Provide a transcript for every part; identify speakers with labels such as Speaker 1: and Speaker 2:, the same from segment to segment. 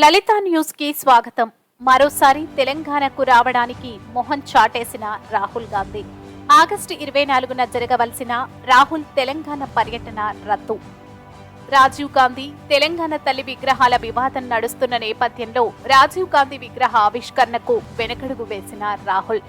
Speaker 1: లలిత న్యూస్కి స్వాగతం. మరోసారి తెలంగాణకు రావడానికి మొహం చాటేసిన రాహుల్ గాంధీ. ఆగస్టు ఇరవై నాలుగున జరగవలసిన రాహుల్ తెలంగాణ పర్యటన రద్దు. రాజీవ్ గాంధీ తెలంగాణ తల్లి విగ్రహాల వివాదం నడుస్తున్న నేపథ్యంలో రాజీవ్ గాంధీ విగ్రహ ఆవిష్కరణకు వెనకడుగు వేసిన రాహుల్.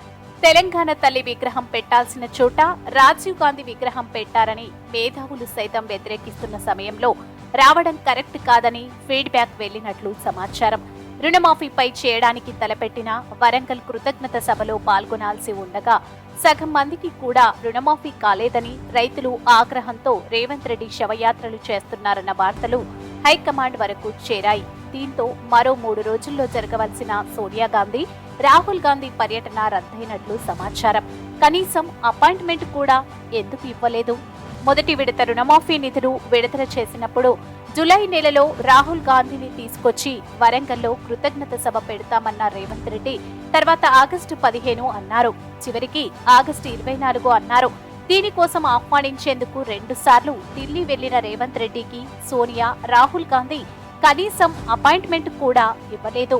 Speaker 1: తెలంగాణ తల్లి విగ్రహం పెట్టాల్సిన చోట రాజీవ్ గాంధీ విగ్రహం పెట్టారని మేధావులు సైతం వ్యతిరేకిస్తున్న సమయంలో రావడం కరెక్ట్ కాదని ఫీడ్బ్యాక్ వెళ్ళినట్లు సమాచారం. రుణమాఫీపై చేయడానికి తలపెట్టిన వరంగల్ కృతజ్ఞత సభలో పాల్గొనాల్సి ఉండగా సగం మందికి కూడా రుణమాఫీ కాలేదని రైతులు ఆగ్రహంతో రేవంత్ రెడ్డి శవయాత్రలు చేస్తున్నారన్న వార్తలు హైకమాండ్ వరకు చేరాయి. దీంతో మరో మూడు రోజుల్లో జరగవలసిన సోనియా గాంధీ రాహుల్ గాంధీ పర్యటన రద్దయినట్లు సమాచారం. కనీసం అపాయింట్మెంట్ కూడా ఎందుకు ఇవ్వలేదు? మొదటి విడత రుణమాఫీ నిధులు విడుదల చేసినప్పుడు జులై నెలలో రాహుల్ గాంధీని తీసుకొచ్చి వరంగల్లో కృతజ్ఞత సభ పెడతామన్న రేవంత్ రెడ్డి తర్వాత ఆగస్టు పదిహేను అన్నారు. చివరికి ఆగస్టు ఇరవై నాలుగు అన్నారు. దీనికోసం ఆహ్వానించేందుకు రెండుసార్లు ఢిల్లీ వెళ్ళిన రేవంత్ రెడ్డికి సోనియా రాహుల్ గాంధీ కనీసం అపాయింట్మెంట్ కూడా ఇవ్వలేదు.